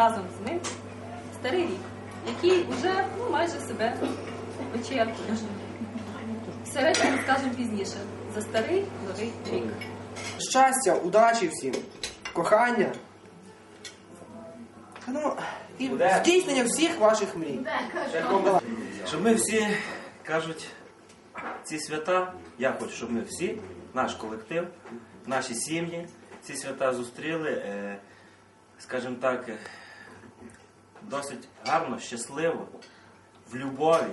разом з ним старий рік, який уже ну, майже себе вичерпує. Середньо скажемо пізніше. За старий новий рік. Щастя, удачі всім, кохання. Ну, і здійснення всіх ваших мрій. Щоб ми всі кажуть ці свята, я хочу, щоб ми всі, наш колектив, наші сім'ї, ці свята зустріли, е, скажімо так, е, досить гарно, щасливо, в любові.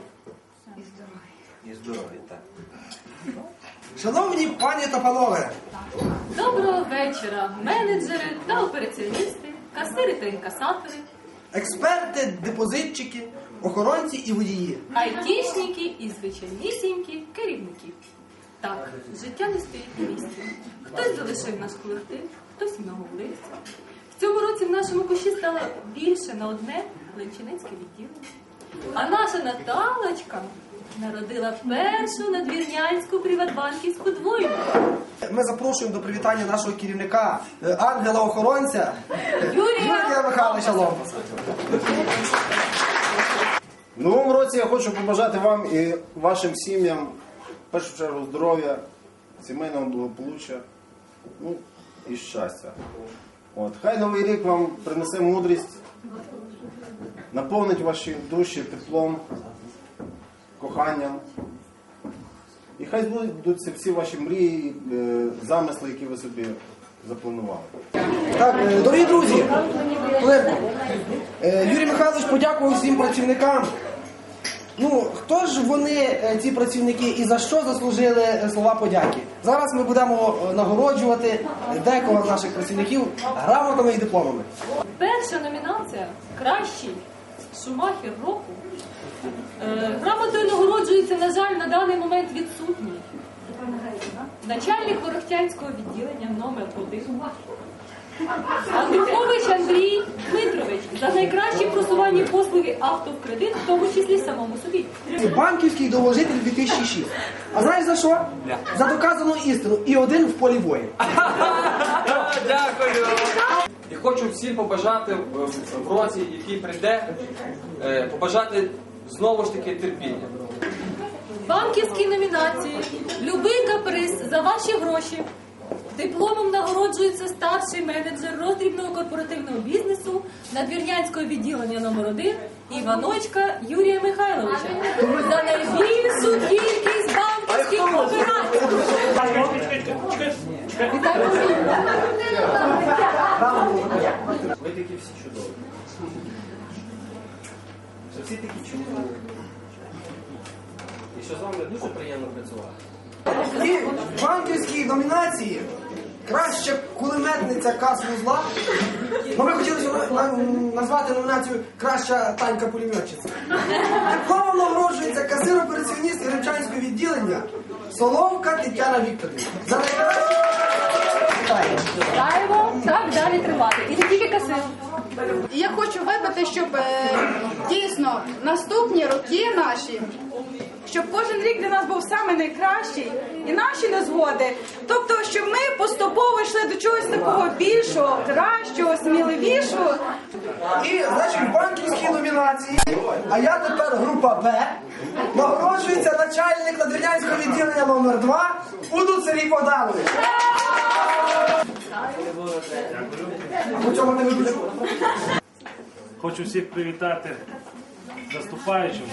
І здоров'я, так. Шановні пані та панове, Доброго вечора, менеджери та операціоністи, касири та інкасатори, експерти, депозитчики, охоронці і водії. айтішники і звичайнісінькі керівники. Так, життя не стоїть на місці. Хтось залишив наш колектив, хтось многовлився. В цьому році в нашому кущі стало більше на одне Ленчинецьке відділення. А наша Наталочка народила першу надвірнянську приватбанківську двойку. Ми запрошуємо до привітання нашого керівника, е, ангела-охоронця Юрія Юрія Михайловича Ломбаса. В новому році я хочу побажати вам і вашим сім'ям, в першу чергу, здоров'я, сімейного благополуччя, ну і щастя. От. Хай новий рік вам принесе мудрість, наповнить ваші душі теплом, коханням. І хай збудуться всі ваші мрії, е, замисли, які ви собі запланували. Так, е, дорогі друзі. Е, Юрій Михайлович подякував всім працівникам. Ну, хто ж вони, ці працівники, і за що заслужили слова подяки? Зараз ми будемо е, нагороджувати декого з наших працівників грамотами і дипломами. Перша номінація Кращий шумахер року. Е, Грамотою нагороджується, на жаль, на даний момент відсутній. Начальник Ворохтянського відділення номер 1 Андрухович Андрій Дмитрович за найкращі просування послуги авто в кредит, в тому числі самому собі. Банківський довожитель 2006. А знаєш за що? За доказану істину. І один в полі воїн. Дякую. І хочу всім побажати в, в році, який прийде, е, побажати знову ж таки терпіння. Банківські номінації Любий каприз за ваші гроші. Дипломом нагороджується старший менеджер роздрібного корпоративного бізнесу надвірнянського відділення номер 1 Іваночка Юрія Михайловича за найбільшу кількість банківських операцій. Ви такі всі чудові. Що всі такі чудові. І що з вами дуже приємно працювати. І в банківській номінації краща кулеметниця кас вузла. Ну, ми хотіли назвати номінацію Краща танка пулеметчиця. Дипломом нагороджується касир операціоніст Іричанського відділення Соломка Тетяна Вікторівна. За найкращу Вітаю. Вітаємо, так далі тривати. І не тільки касир. Я хочу випити, щоб е, дійсно наступні роки наші, щоб кожен рік для нас був саме найкращий, і наші незгоди. Тобто, щоб ми поступово йшли до чогось такого більшого, кращого, сміливішого. І, значить, в банківській номінації, а я тепер група Б, нагороджується начальник надвірнянського відділення номер 2 Удут Сергій Богданович. А по чому не вибуде? Хочу всіх привітати з наступаючим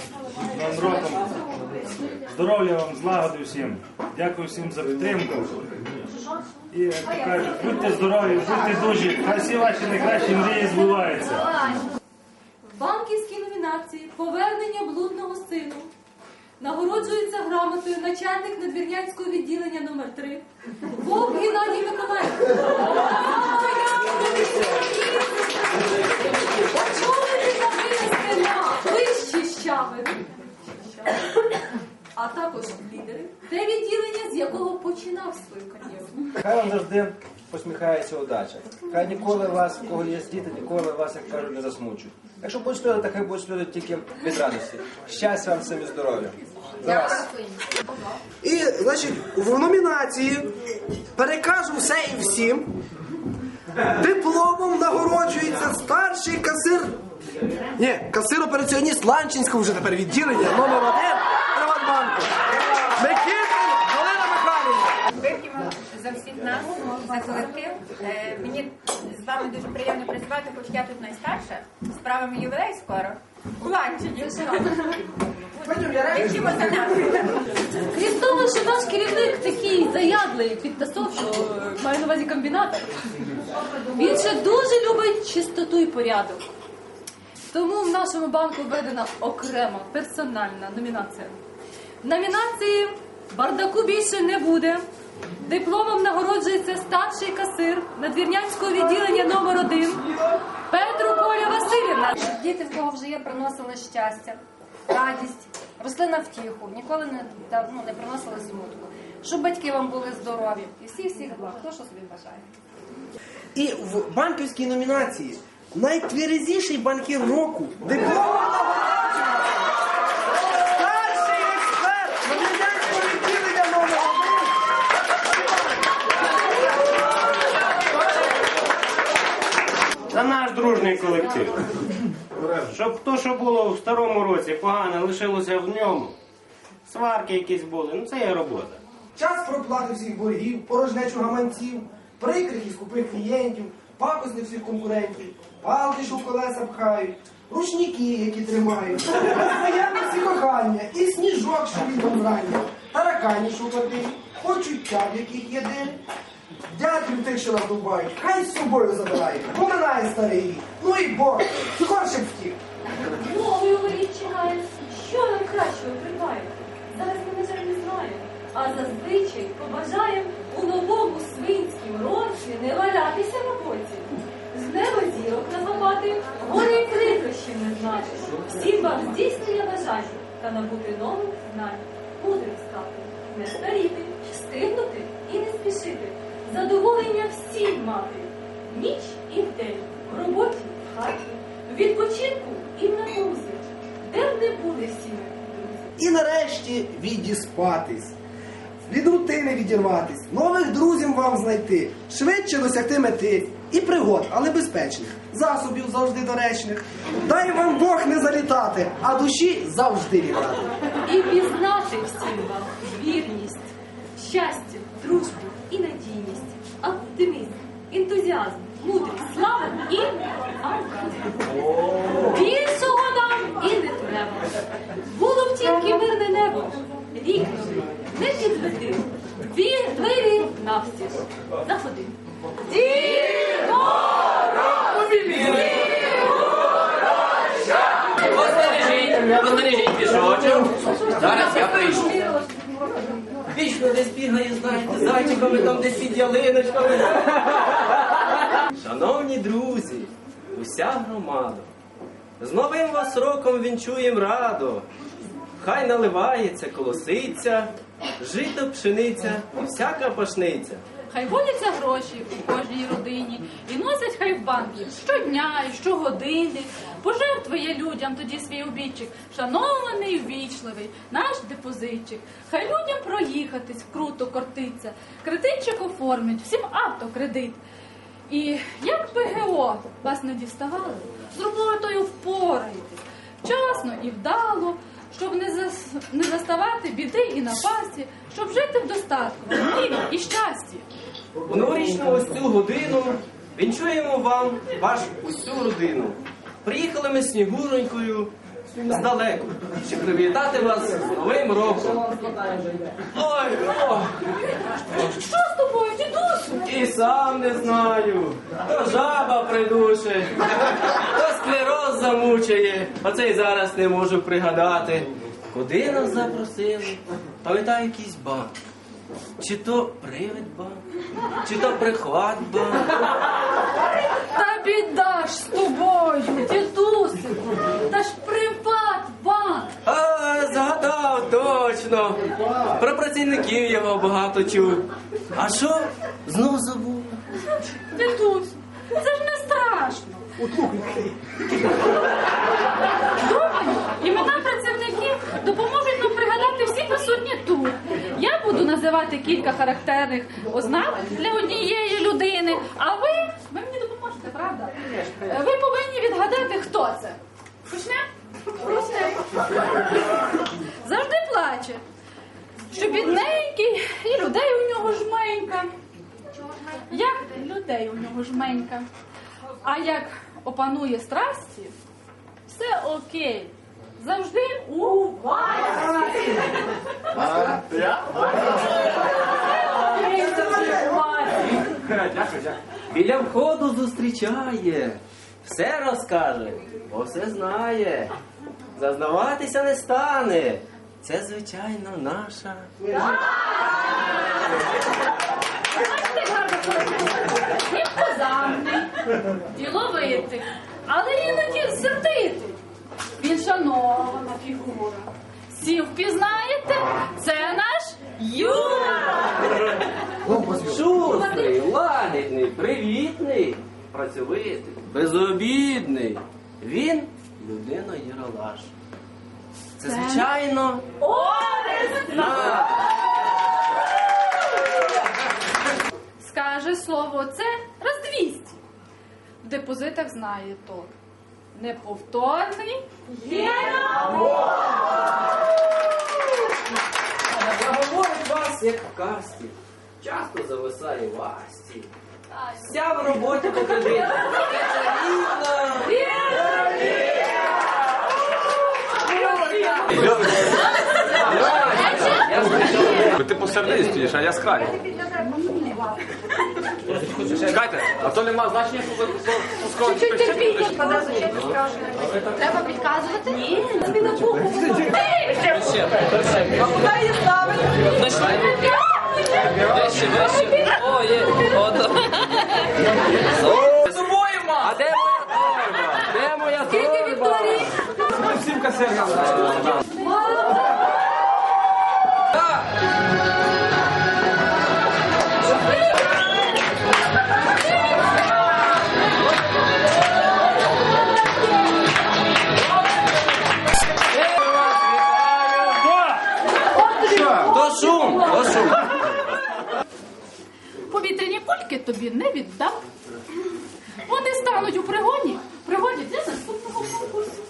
з Новим роком. Здоров'я вам, злагоди всім. Дякую всім за підтримку. І як кажуть, будьте здорові, будьте дужі, хай всі ваші найкращі мрії збуваються. Банківській номінації Повернення блудного сину нагороджується грамотою начальник надвірнянського відділення номер 3 Вовк Геннадій Миколаївич. А також лідери, те відділення, з якого починав свою кар'єру. Хай вам завжди посміхається удача. Хай ніколи вас, у кого є діти, ніколи вас, як кажуть, не засмучують. Якщо будуть сльози, то хай будуть сльози тільки від радості. Щастя вам всім і здоров'я. За вас. І, значить, в номінації перекажу все і всім. Дипломом нагороджується старший касир. Ні, касир-операціоніст Ланчинського вже тепер відділення номер один Микитин Галина Михайлівна. Вип'ємо за всіх нас, за колектив. Мені з вами дуже приємно працювати, хоч я тут найстарша. Справами ювілей скоро. У Вип'ємо за нас. Крім того, що наш керівник такий заядлий підтасов, що має на увазі комбінатор. Він ще дуже любить чистоту і порядок. Тому в нашому банку введена окрема персональна номінація. Номінації бардаку більше не буде. Дипломом нагороджується старший касир надвірнянського відділення номер 1 Петру Коля Васильівна. Щоб діти, в кого вже є, приносили щастя, радість, росли на втіху, ніколи не, ну, не приносили смутку. Щоб батьки вам були здорові і всіх всіх благ, хто що собі бажає. І в банківській номінації найтверезіший банкір року дипломом нагороджується старший експерт Надвірнянського відділення номер один Наш дружний колектив. Щоб то, що було в старому році погане, лишилося в ньому. Сварки якісь були, ну це є робота. Час проплати всіх боргів, порожнечу гаманців, прикрих і скупих клієнтів, пакости всіх конкурентів, палки, що в колеса пхають, ручники, які тримають, постоянне всі кохання, і сніжок, що літом зрання, таракані, що платить, почуття, в яких є. Дядьків тих, що нас дубають, хай з собою забирають, поминає старий рік. Ну і Бог, скорше втік. Говорить чекає, що нам кращого придбає. Зараз ми, на жаль, не знаємо. А зазвичай побажаємо у новому свинськім році не валятися на боці. З неба зірок називати, гори і крикощів не знати. Всім вам здійснення бажання та набути нових знань. Мудрим стати, не старіти, стигнути і не спішити. Задоволення всім мати. Ніч і вдень, в роботі, в хаті, в відпочинку і в напрузі. Де б не були сіми друзі. І нарешті відіспатись. Від рутини відірватись, нових друзів вам знайти, швидше досягти мети і пригод, але безпечних, засобів завжди доречних. Дай вам Бог не залітати, а душі завжди літати. І пізнати всім вам вірність, щастя, дружбу і надійність, оптимізм, ентузіазм, мудрість, славу і амбразію. Більшого нам і не треба. Було б тільки мирне небо, новий, не підведи, двері навстіж. Заходи. Постережіть пішочок. Зараз я прийду. Вічно десь бігає, знаєте, зайчиками там десь під ялиночками. Шановні друзі, уся громада, з новим вас роком вінчуєм радо. Хай наливається, колоситься, жито пшениця і всяка пашниця. Хай водяться гроші у кожній родині і носять хай в банки щодня і щогодини. Пожертвує людям тоді свій обідчик, шанований ввічливий, наш депозитчик. Хай людям проїхатись круто кортиться, кредитчик оформлять, всім автокредит. І як ПГО вас не діставали, з роботою впораєтесь, вчасно і вдало, щоб не, зас... не заставати біди і напасті, щоб жити в достатку, в мирі і щасті. У новорічну ось цю годину вінчуємо вам ваш усю родину. Приїхали ми снігуронькою здалеку, щоб привітати вас з Новим роком. Ой, о, Що з тобою? І сам не знаю. То жаба придушить, то склероз замучає. Оце й зараз не можу пригадати. Куди нас запросили? Пам'ятаю якийсь банк. Чи то привид банк, чи то прихват банк. Та біда ж з тобою, дідусику, та ж приватбанк. А, згадав точно. Про працівників його багато чув. А що? Знов забув. Дідусь, це ж не страшно. Думаю, імена працівників допоможуть нам пригадати всі присутні тут. Я буду називати кілька характерних ознак для однієї людини, а ви, ви мені правда? Е, Ви повинні відгадати, хто це. Почнемо? Почнемо. Завжди плаче. Що бідненький, і людей у нього жменька. Як людей у нього жменька. А як опанує страсті, все окей. Завжди у вас. Біля входу зустрічає, все розкаже, бо все знає. Зазнаватися не стане. Це, звичайно, наша. Діловитий, але іноді сердитий. Він шанована фігура. Всі впізнаєте, це наш Юра. Шустрий, лагідний, привітний, працьовитий, безобідний. Він людина Єралаш. Це, звичайно, наш. Скаже слово це. В депозитах знає толк. Неповторний Заговорить вас, як в касті. Часто зависає в асті. Вся в роботі по кредиту. Ти посередині стоїш, а я краю. Чекайте, а то нема значення, що ви Чуть терпіть, Треба підказувати? Ні, тобі на вухо. Куди її ставити? Вище, вище. О, є. Ото. А де моя торба? Де моя Скільки торба? Вікторії? всім касиркам. Тобі не віддам. Вони стануть у пригоні, пригоді для наступного конкурсу.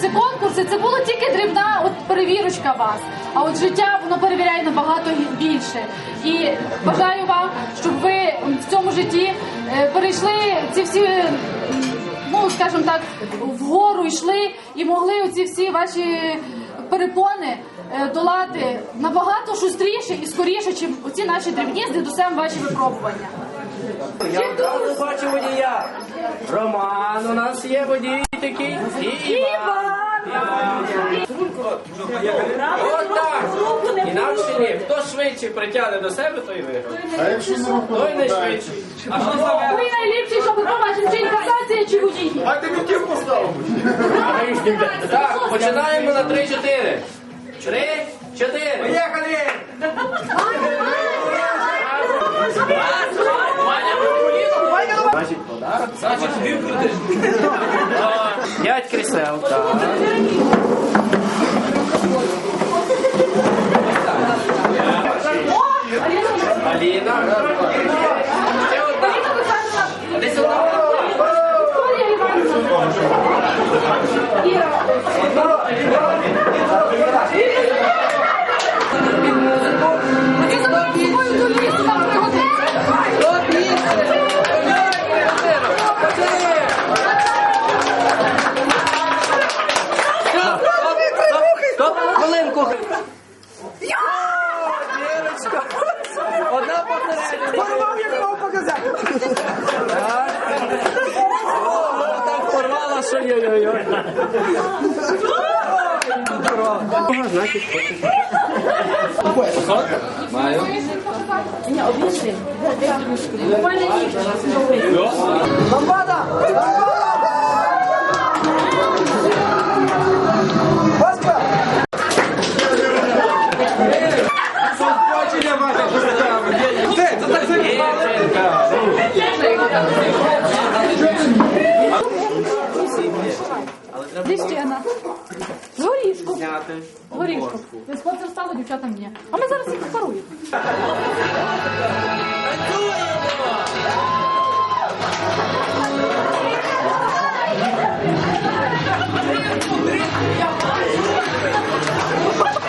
Це конкурси, це було тільки дрібна от перевірочка вас. А от життя воно перевіряє набагато більше. І бажаю вам, щоб ви в цьому житті е, перейшли ці всі, скажімо так, вгору йшли і могли оці всі ваші перепони е, долати набагато шустріше і скоріше, чим оці наші дрібні з дідусем ваші випробування. Я одразу бачу водія. Роман, у нас є водій такий. І Іван. Отак. Інакше ні. Хто швидше притягне до себе, той виграє. А якщо не Той не швидший. А що за Ви найліпший, щоб побачити, чи інкасація, чи водій. А ти мітів поставив? Так, починаємо на 3-4. Три, чотири. Поїхали! Значить, подарок. Значить, вибрати. П'ять крісел, так. Yeah. Йой-йой-йой. Значить, Маю. Лампада! Господа! Але ще З горішку. Зняти. З горішку. Ви спонсор стали, дівчата мені. А ми зараз їх паруємо. Дідусю,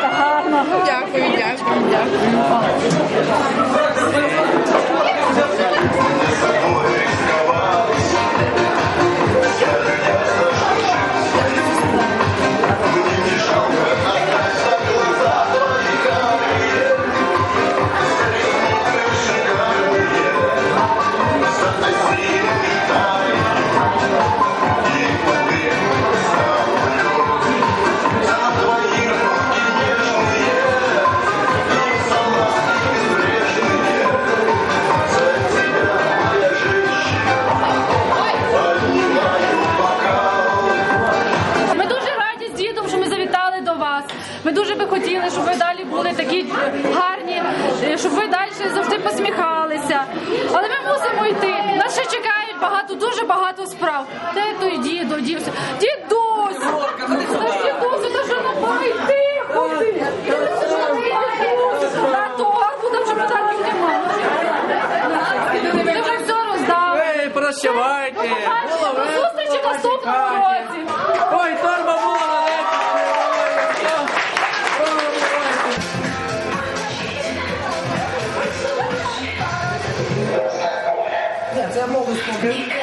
Та гарно. Дякую, дякую, дякую. діду дівся. Дідусь! Дідусь, та що не має тихо ти! Та торт буде вже подарків немає. Ти вже все роздав. Ей, прощавайте! Ну, До зустрічі наступного році! Ой, торба була! Це я можу сказати.